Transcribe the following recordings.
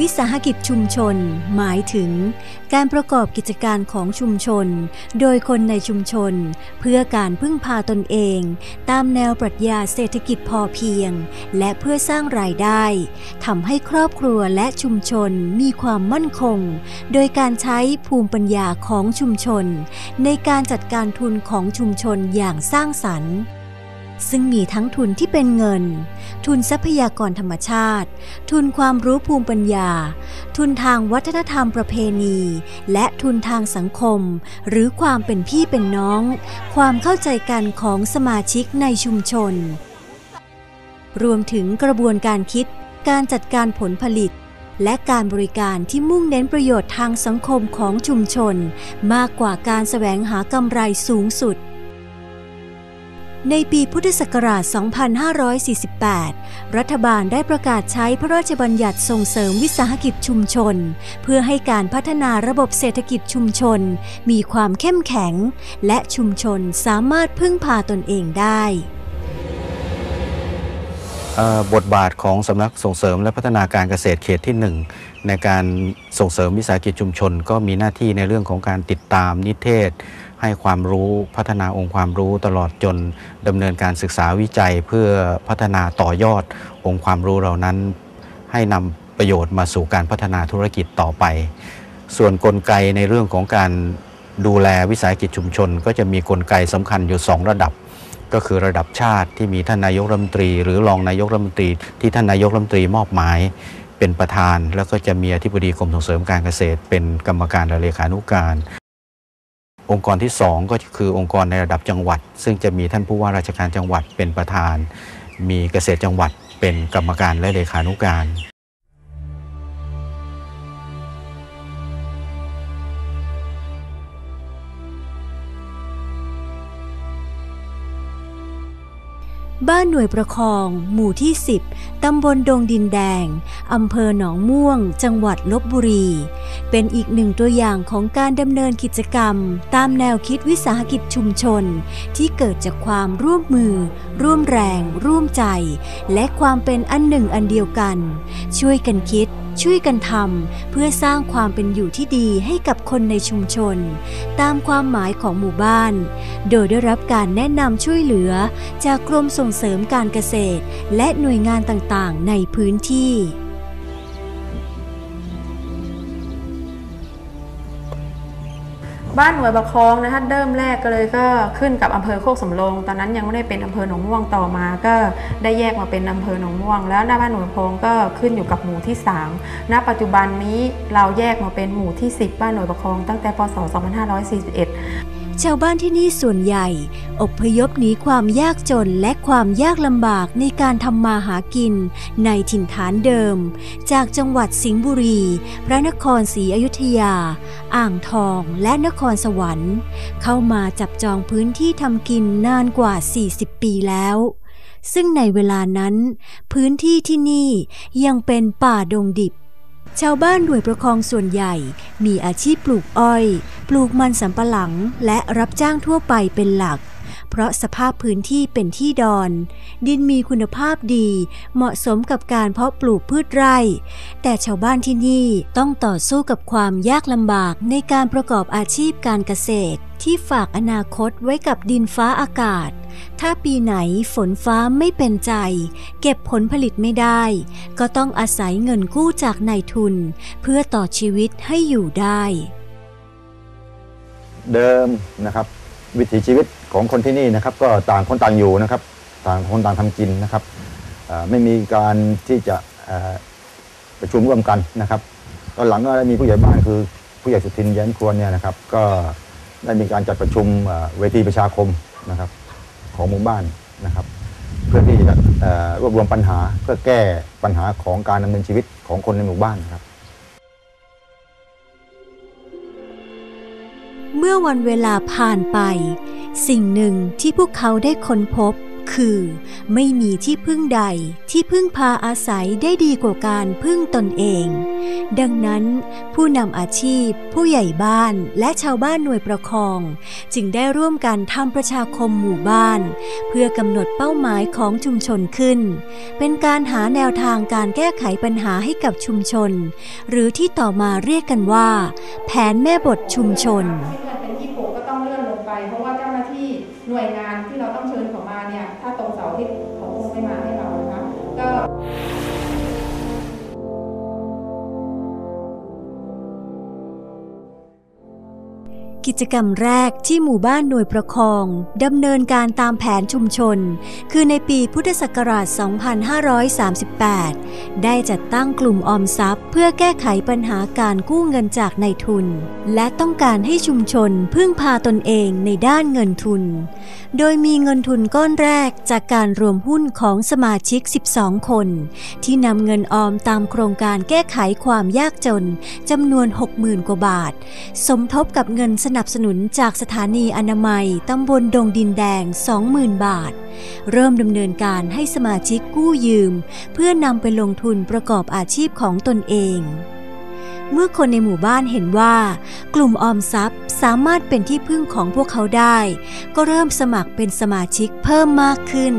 วิสาหกิจชุมชน หมายถึง การประกอบกิจการของชุมชน โดยคนในชุมชน เพื่อการพึ่งพาตนเอง ตามแนวปรัชญาเศรษฐกิจพอเพียง และเพื่อสร้างรายได้ทำให้ครอบครัวและชุมชนมีความมั่นคง โดยการใช้ภูมิปัญญาของชุมชน ในการจัดการทุนของชุมชนอย่างสร้างสรรค์ ซึ่งมีทั้งทุนที่เป็นเงิน ทุนทรัพยากรธรรมชาติ ทุนความรู้ภูมิปัญญา ทุนทางวัฒนธรรมประเพณี และทุนทางสังคม หรือความเป็นพี่เป็นน้อง ความเข้าใจกันของสมาชิกในชุมชน รวมถึงกระบวนการคิด การจัดการผลผลิต และการบริการที่มุ่งเน้นประโยชน์ทางสังคมของชุมชน มากกว่าการแสวงหากำไรสูงสุด ในปีพุทธศักราช 2548 รัฐบาลได้ประกาศใช้พระราชบัญญัติส่งเสริมวิสาหกิจชุมชน เพื่อให้การพัฒนาระบบเศรษฐกิจชุมชน มีความเข้มแข็ง และชุมชนสามารถพึ่งพาตนเองได้บทบาทของสำนักส่งเสริมและพัฒนาการเกษตรเขตที่ 1 ในการส่งเสริมวิสาหกิจชุมชน ก็มีหน้าที่ในเรื่องของการติดตามนิเทศ ให้ความรู้พัฒนาองค์ความรู้ตลอดจนดำเนินการศึกษาวิจัยเพื่อพัฒนาต่อยอดองค์ความรู้เหล่านั้น ให้นำประโยชน์มาสู่การพัฒนาธุรกิจต่อไป ส่วนกลไกในเรื่องของการดูแลวิสาหกิจชุมชน ก็จะมีกลไกสำคัญอยู่ 2 ระดับ ก็คือระดับชาติที่มีท่านนายกรัฐมนตรี หรือรองนายกรัฐมนตรีที่ท่านนายกรัฐมนตรีมอบหมายเป็นประธาน แล้วก็จะมีอธิบดีกรมส่งเสริมการเกษตร เป็นกรรมการและเลขานุการ องค์กรที่ 2 ก็คือองค์กรในระดับจังหวัด ซึ่งจะมีท่านผู้ว่าราชการจังหวัดเป็นประธาน มีเกษตรจังหวัดเป็นกรรมการและเลขานุการ บ้านหน่วยประคอง หมู่ที่ 10 ตำบลดงดินแดง อำเภอหนองม่วง จังหวัดลบบุรี เป็นอีกหนึ่งตัวอย่างของการดำเนินกิจกรรม ตามแนวคิดวิสาหกิจชุมชน ที่เกิดจากความร่วมมือ ร่วมแรง ร่วมใจ และความเป็นอันหนึ่งอันเดียวกัน ช่วยกันคิด ช่วยกันทำเพื่อสร้างความเป็นอยู่ที่ดีให้กับคนในชุมชน ตามความหมายของหมู่บ้าน โดยได้รับการแนะนำช่วยเหลือ จากกรมส่งเสริมการเกษตร และหน่วยงานต่างๆ ในพื้นที่ บ้านหน่วยประคองนะคะเริ่มแรกก็เลยก็ขึ้นกับอำเภอโคกสำโรงตอนนั้นยังไม่ได้เป็นอำเภอหนองม่วงต่อมา ก็ได้แยกมาเป็นอำเภอหนองม่วง แล้วหน้าบ้านหน่วยประคองก็ขึ้นอยู่กับหมู่ที่ 3 ณ ปัจจุบันนี้เราแยกมาเป็นหมู่ที่ 10 บ้านหน่วยประคองตั้งแต่พศ 2541 ชาวบ้านที่นี่ส่วนใหญ่อพยพหนีความยากจนและความยากลำบากในการทำมาหากินในถิ่นฐานเดิม จากจังหวัดสิงห์บุรี พระนครศรีอยุธยา อ่างทองและนครสวรรค์ เข้ามาจับจองพื้นที่ทำกินนานกว่า 40 ปีแล้วซึ่งในเวลานั้น พื้นที่ที่นี่ยังเป็นป่าดงดิบ ชาวบ้านหน่วยประคองส่วนใหญ่มีอาชีพปลูกอ้อย ปลูกมันสำปะหลังและรับจ้างทั่วไปเป็นหลัก เพราะสภาพพื้นที่เป็นที่ดอน ดินมีคุณภาพดี เหมาะสมกับการเพาะปลูกพืชไร่ แต่ชาวบ้านที่นี่ต้องต่อสู้กับความยากลำบากในการประกอบอาชีพการเกษตร ที่ฝากอนาคตไว้กับดินฟ้าอากาศ ถ้าปีไหนฝนฟ้าไม่เป็นใจ เก็บผลผลิตไม่ได้ ก็ต้องอาศัยเงินกู้จากนายทุน เพื่อต่อชีวิตให้อยู่ได้ เดิมนะครับ วิถีชีวิตของคนที่นี่นะครับ ก็ต่างคนต่างอยู่นะครับ ต่างคนต่างทำกินนะครับไม่มีการที่จะประชุมร่วมกันนะครับ ตอนหลังก็ได้มีผู้ใหญ่บ้านคือผู้ใหญ่สุทินแย้มควรเนี่ยนะครับ ก็ได้มีการจัดประชุมเวทีประชาคมนะครับ ของหมู่บ้านนะครับ เพื่อที่จะรวบรวมปัญหาเพื่อแก้ปัญหาของการดำเนินชีวิตของคนในหมู่บ้านนครับ เมื่อวันเวลาผ่านไป สิ่งหนึ่งที่พวกเขาได้ค้นพบ คือ ไม่มีที่พึ่งใดที่พึ่งพาอาศัยได้ดีกว่าการพึ่งตนเอง ดังนั้น ผู้นำอาชีพ ผู้ใหญ่บ้านและชาวบ้านหน่วยประคอง จึงได้ร่วมกันทำประชาคมหมู่บ้าน เพื่อกำหนดเป้าหมายของชุมชนขึ้น เป็นการหาแนวทางการแก้ไขปัญหาให้กับชุมชน หรือที่ต่อมาเรียกกันว่า แผนแม่บทชุมชน กิจกรรมแรกที่หมู่บ้านหน่วยประคอง ดำเนินการตามแผนชุมชน คือในปีพุทธศักราช 2538 ได้จัดตั้งกลุ่มออมทรัพย์ เพื่อแก้ไขปัญหาการกู้เงินจากในทุน และต้องการให้ชุมชนพึ่งพาตนเองในด้านเงินทุน โดยมีเงินทุนก้อนแรกจากการรวมหุ้นของสมาชิก 12 คน ที่นำเงินออมตามโครงการแก้ไขความยากจนจำนวน 60,000 กว่าบาท สมทบกับเงินสนับสนุนจากสถานีอนามัยตำบลดงดินแดง 20,000 บาท เริ่มดำเนินการให้สมาชิกกู้ยืม เพื่อนำไปลงทุนประกอบอาชีพของตนเอง เมื่อคนในหมู่บ้านเห็นว่า กลุ่มออมทรัพย์สามารถเป็นที่พึ่งของพวกเขาได้ ก็เริ่มสมัครเป็นสมาชิกเพิ่มมากขึ้น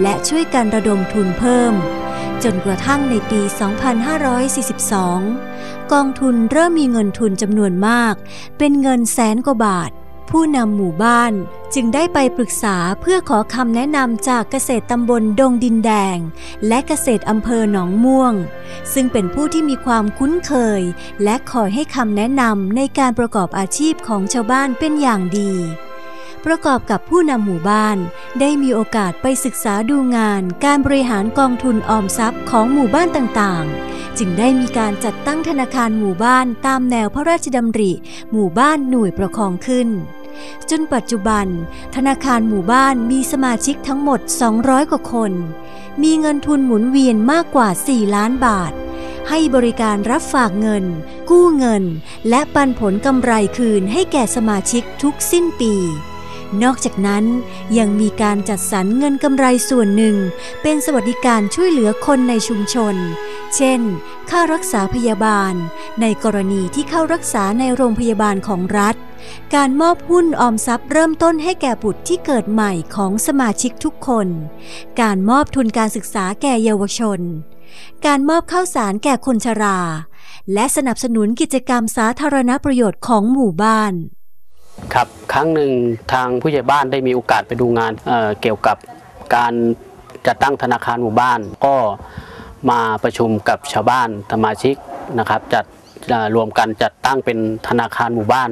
และช่วยกันระดมทุนเพิ่ม จนกระทั่งในปี 2542 กองทุนเริ่มมีเงินทุนจำนวนมาก เป็นเงินแสนกว่าบาท ผู้นำหมู่บ้านจึงได้ไปปรึกษาเพื่อขอคำแนะนำจากเกษตรตำบลดงดินแดง และเกษตรอำเภอหนองม่วง ซึ่งเป็นผู้ที่มีความคุ้นเคย และคอยให้คำแนะนำในการประกอบอาชีพของชาวบ้านเป็นอย่างดี ประกอบกับผู้นำหมู่บ้าน ได้มีโอกาสไปศึกษาดูงานการบริหารกองทุนออมทรัพย์ของหมู่บ้านต่างๆ จึงได้มีการจัดตั้งธนาคารหมู่บ้านตามแนวพระราชดำริ หมู่บ้านหน่วยประคองขึ้น จนปัจจุบัน ธนาคารหมู่บ้านมีสมาชิกทั้งหมด 200 กว่าคน มีเงินทุนหมุนเวียนมากกว่า 4 ล้านบาทให้บริการรับฝากเงิน กู้เงิน และปันผลกำไรคืนให้แก่สมาชิกทุกสิ้นปี นอกจากนั้นยังมีการจัดสรรเงินกำไรส่วนหนึ่ง เป็นสวัสดิการช่วยเหลือคนในชุมชน เช่น ค่ารักษาพยาบาล ในกรณีที่เข้ารักษาในโรงพยาบาลของรัฐ การมอบหุ้นออมทรัพย์เริ่มต้นให้แก่บุตรที่เกิดใหม่ของสมาชิกทุกคน การมอบทุนการศึกษาแก่เยาวชน การมอบข้าวสารแก่คนชรา และสนับสนุนกิจกรรมสาธารณประโยชน์ของหมู่บ้าน ครับครั้งหนึ่งทางผู้ใหญ่บ้านได้มีโอกาสไปดูงานเเกี่ยวกับการจัดตั้งธนาคารหมู่บ้าน ก็มาประชุมกับชาวบ้านสมาชิกนะครับ จัดรวมกันจัดตั้งเป็นธนาคารหมู่บ้าน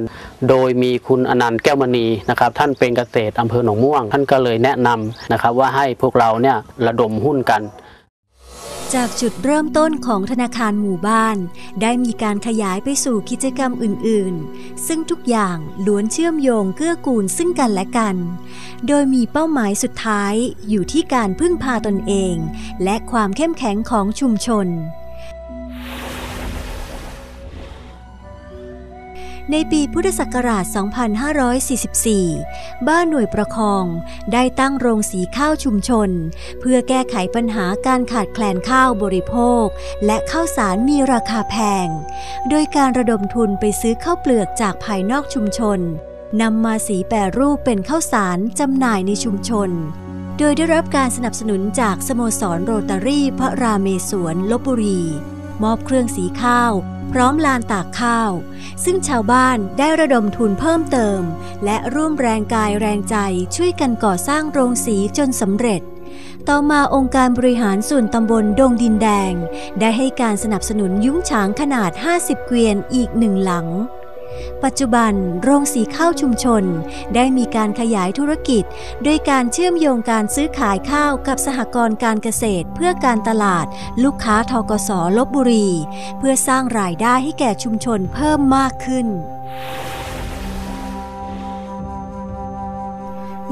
โดยมีคุณอนันต์แก้วมณีนะครับ ท่านเป็นเกษตรอำเภอหนองม่วง ท่านก็เลยแนะนำนะครับว่าให้พวกเราเนี่ยระดมหุ้นกัน จากจุดเริ่มต้นของธนาคารหมู่บ้าน ได้มีการขยายไปสู่กิจกรรมอื่น ๆ ซึ่งทุกอย่างล้วนเชื่อมโยงเกื้อกูลซึ่งกันและกัน โดยมีเป้าหมายสุดท้ายอยู่ที่การพึ่งพาตนเอง และความเข้มแข็งของชุมชน ในปีพุทธศักราช 2544 บ้านหน่วยประคองได้ตั้งโรงสีข้าวชุมชน เพื่อแก้ไขปัญหาการขาดแคลนข้าวบริโภค และข้าวสารมีราคาแพง โดยการระดมทุนไปซื้อข้าวเปลือกจากภายนอกชุมชนนำมาสีแปรรูปเป็นข้าวสารจำหน่ายในชุมชน โดยได้รับการสนับสนุนจากสโมสรโรตารี่พระราเมศวรลบบุรี มอบเครื่องสีข้าว พร้อมลานตากข้าว ซึ่งชาวบ้านได้ระดมทุนเพิ่มเติม และร่วมแรงกายแรงใจช่วยกันก่อสร้างโรงสีจนสำเร็จ ต่อมาองค์การบริหารส่วนตำบลดงดินแดง ได้ให้การสนับสนุนยุ้งฉางขนาด 50 เกวียนอีกหนึ่งหลัง ปัจจุบันโรงสีข้าวชุมชน ได้มีการขยายธุรกิจ โดยการเชื่อมโยงการซื้อขายข้าวกับสหกรณ์การเกษตร เพื่อการตลาด ลูกค้าทกสลบบุรี เพื่อสร้างรายได้ให้แก่ชุมชนเพิ่มมากขึ้น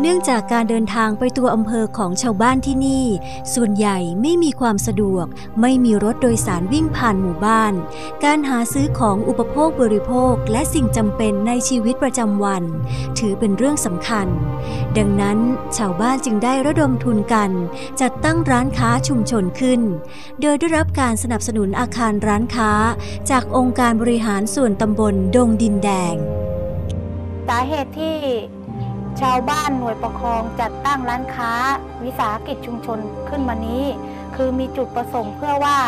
เนื่องจากการเดินทางไปตัวอำเภอของชาวบ้านที่นี่ ส่วนใหญ่ไม่มีความสะดวก ไม่มีรถโดยสารวิ่งผ่านหมู่บ้าน การหาซื้อของอุปโภคบริโภคและสิ่งจำเป็นในชีวิตประจำวัน ถือเป็นเรื่องสำคัญ ดังนั้นชาวบ้านจึงได้ระดมทุนกัน จัดตั้งร้านค้าชุมชนขึ้น โดยได้รับการสนับสนุนอาคารร้านค้า จากองค์การบริหารส่วนตำบลดงดินแดง สาเหตุที่ ชาวบ้านหน่วยปกครองจัดตั้งร้านค้า วิสาหกิจชุมชนขึ้นมานี้ คือมีจุดประสงค์เพื่อว่า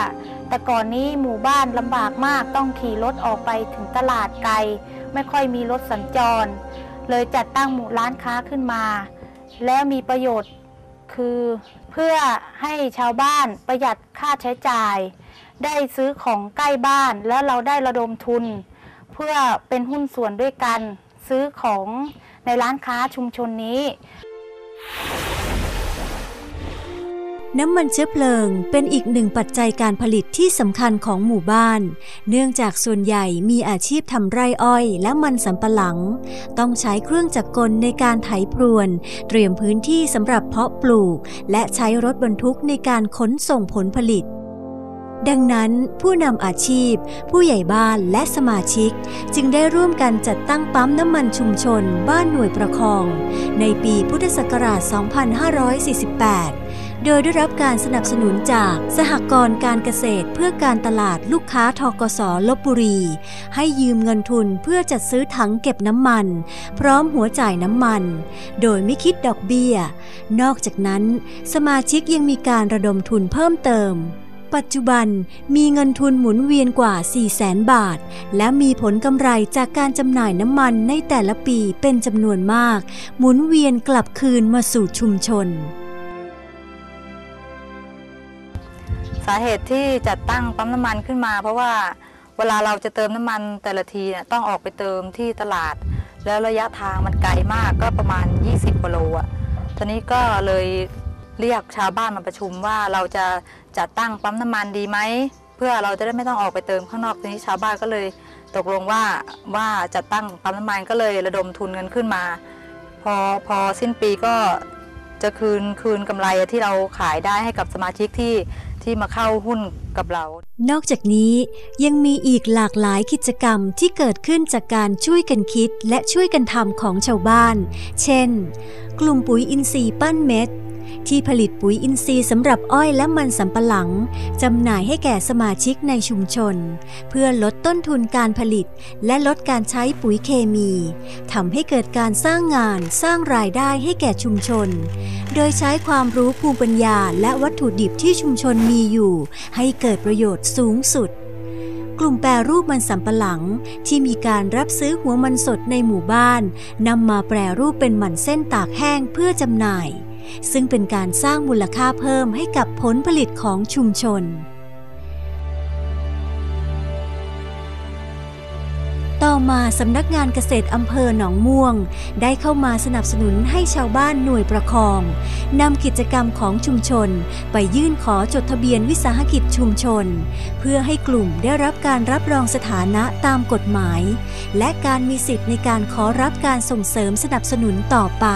แต่ก่อนนี้หมู่บ้านลำบากมากต้องขี่รถออกไปถึงตลาดไกล ไม่ค่อยมีรถสัญจร เลยจัดตั้งหมู่ร้านค้าขึ้นมา และมีประโยชน์คือเพื่อให้ชาวบ้านประหยัดค่าใช้จ่าย ได้ซื้อของใกล้บ้านแล้วเราได้ระดมทุน เพื่อเป็นหุ้นส่วนด้วยกันซื้อของ ในร้านค้าชุมชนนี้ น้ำมันเชื้อเพลิงเป็นอีกหนึ่งปัจจัยการผลิตที่สำคัญของหมู่บ้าน เนื่องจากส่วนใหญ่มีอาชีพทำไร่อ้อยและมันสำปะหลัง ต้องใช้เครื่องจักรกลในการไถพรวน เตรียมพื้นที่สำหรับเพาะปลูก และใช้รถบรรทุกในการขนส่งผลผลิต ดังนั้นผู้นำอาชีพ ผู้ใหญ่บ้านและสมาชิก จึงได้ร่วมกันจัดตั้งปั๊มน้ำมันชุมชน บ้านหน่วยประคอง ในปีพุทธศักราช 2548 โดยได้รับการสนับสนุนจากสหกรณ์การเกษตรเพื่อการตลาดลูกค้าทกสลบบุรี ให้ยืมเงินทุนเพื่อจัดซื้อถังเก็บน้ำมัน พร้อมหัวจ่ายน้ำมัน โดยไม่คิดดอกเบี้ย นอกจากนั้น สมาชิกยังมีการระดมทุนเพิ่มเติม ปัจจุบันมีเงินทุนหมุนเวียนกว่า 4 0 0แสนบาท และมีผลกำไรจากการจำหน่ายน้ำมันในแต่ละปีเป็นจำนวนมาก หมุนเวียนกลับคืนมาสู่ชุมชน สาเหตุที่จัดตั้งปั๊มน้ำมันขึ้นมา เพราะว่าเวลาเราจะเติมน้ำมันแต่ละทีเนี่ยต้องออกไปเติมที่ตลาด แล้วระยะทางมันไกลมากก็ประมาณ 20กิโลอะทีนี้ก็เลย เรียกชาวบ้านมาประชุมว่าเราจะจัดตั้งปั๊มน้ำมันดีไหมเพื่อเราจะได้ไม่ต้องออกไปเติมข้างนอกทีนี้ชาวบ้านก็เลยตกลงว่าว่าจัดตั้งปั๊มน้ำมันก็เลยระดมทุนเงินขึ้นมา พอพอสิ้นปีก็จะคืนคืนกำไรที่เราขายได้ให้กับสมาชิกที่ที่มาเข้าหุ้นกับเรา นอกจากนี้ยังมีอีกหลากหลายกิจกรรมที่เกิดขึ้นจากการช่วยกันคิดและช่วยกันทำของชาวบ้าน เช่น กลุ่มปุ๋ยอินทรีย์ปั้นเม็ด ที่ผลิตปุ๋ยอินทรีย์สำหรับอ้อยและมันสำปะหลังจำหน่ายให้แก่สมาชิกในชุมชน เพื่อลดต้นทุนการผลิต และลดการใช้ปุ๋ยเคมีทำให้เกิดการสร้างงานสร้างรายได้ให้แก่ชุมชน โดยใช้ความรู้ภูมิปัญญาและวัตถุดิบที่ชุมชนมีอยู่ ให้เกิดประโยชน์สูงสุดกลุ่มแปรรูปมันสำปะหลังที่มีการรับซื้อหัวมันสดในหมู่บ้านนำมาแปรรูปเป็นมันเส้นตากแห้งเพื่อจำหน่าย ซึ่งเป็นการสร้างมูลค่าเพิ่มให้กับผลผลิตของชุมชน ต่อมาสำนักงานเกษตรอำเภอหนองม่วง ได้เข้ามาสนับสนุนให้ชาวบ้านหน่วยประคองนำกิจกรรมของชุมชน ไปยื่นขอจดทะเบียนวิสาหกิจชุมชน เพื่อให้กลุ่มได้รับการรับรองสถานะตามกฎหมาย และการมีสิทธิ์ในการขอรับการส่งเสริมสนับสนุนต่อไป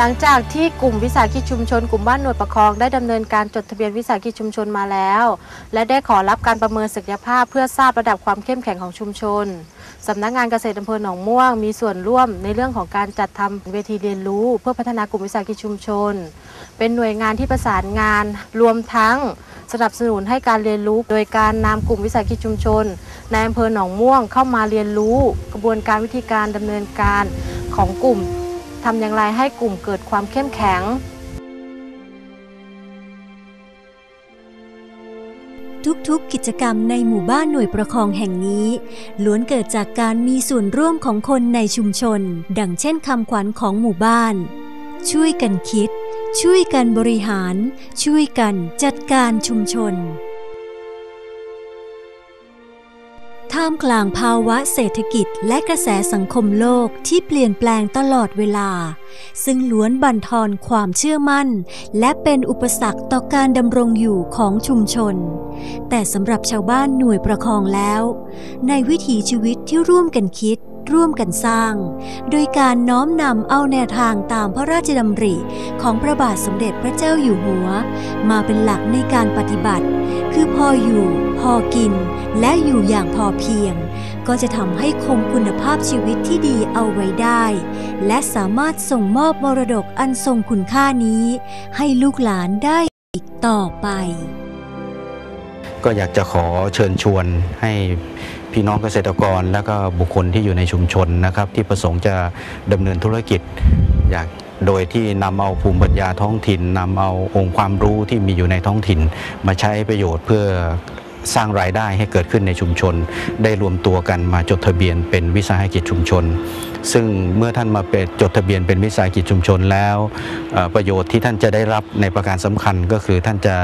หลังจากที่กลุ่มวิสาหกิจชุมชน กลุ่มบ้านหน่วยประคองได้ดำเนินการจดทะเบียนวิสาหกิจชุมชนมาแล้ว และได้ขอรับการประเมินศักยภาพเพื่อทราบระดับความเข้มแข็งของชุมชนสำนักงานเกษตรอำเภอหนองม่วง มีส่วนร่วมในเรื่องของการจัดทำเวทีเรียนรู้ เพื่อพัฒนากลุ่มวิสาหกิจชุมชน เป็นหน่วยงานที่ประสานงานรวมทั้งสนับสนุนให้การเรียนรู้โดยการนำกลุ่มวิสาหกิจชุมชนในอำเภอหนองม่วงเข้ามาเรียนรู้ กระบวนการวิธีการดำเนินการของกลุ่ม ทำอย่างไรให้กลุ่มเกิดความเข้มแข็ง ทุกๆกิจกรรมในหมู่บ้านหน่วยประคองแห่งนี้ล้วนเกิดจากการมีส่วนร่วมของคนในชุมชน ดังเช่นคำขวัญของหมู่บ้าน ช่วยกันคิด ช่วยกันบริหาร ช่วยกันจัดการชุมชน ท่ามกลางภาวะเศรษฐกิจและกระแสสังคมโลกที่เปลี่ยนแปลงตลอดเวลา ซึ่งล้วนบั่นทอนความเชื่อมั่น และเป็นอุปสรรคต่อการดำรงอยู่ของชุมชน แต่สำหรับชาวบ้านหน่วยประคองแล้ว ในวิถีชีวิตที่ร่วมกันคิด ร่วมกันสร้าง โดยการน้อมนำเอาแนวทางตามพระราชดำริของพระบาทสมเด็จพระเจ้าอยู่หัว มาเป็นหลักในการปฏิบัติ คือพออยู่ พอกิน และอยู่อย่างพอเพียง ก็จะทำให้คงคุณภาพชีวิตที่ดีเอาไว้ได้ และสามารถส่งมอบมรดกอันทรงคุณค่านี้ ให้ลูกหลานได้อีกต่อไป ก็อยากจะขอเชิญชวนให้ พี่น้องเกษตรกร และก็บุคคลที่อยู่ในชุมชนนะครับ ที่ประสงค์จะดำเนินธุรกิจ อยากโดยที่นำเอาภูมิปัญญาท้องถิ่นนำเอาองค์ความรู้ที่มีอยู่ในท้องถิ่น มาใช้ประโยชน์เพื่อสร้างรายได้ให้เกิดขึ้นในชุมชน ได้รวมตัวกันมาจดทะเบียนเป็นวิสาหกิจชุมชน ซึ่งเมื่อท่านมาเป็นจดทะเบียนเป็นวิสาหกิจชุมชนแล้วเอ่อประโยชน์ที่ท่านจะได้รับในประการสำคัญก็คือท่านจะ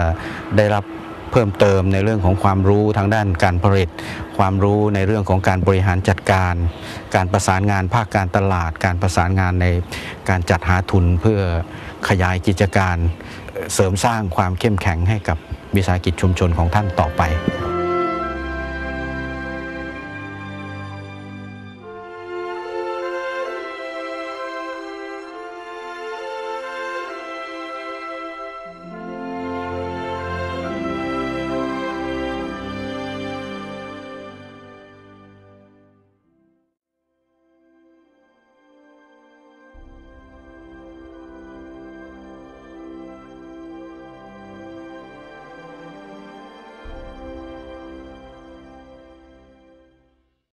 ได้รับ เพิ่มเติมในเรื่องของความรู้ทางด้านการผลิต ความรู้ในเรื่องของการบริหารจัดการ การประสานงานภาคการตลาด การประสานงานในการจัดหาทุนเพื่อขยายกิจการ เสริมสร้างความเข้มแข็งให้กับวิสาหกิจชุมชนของท่านต่อไป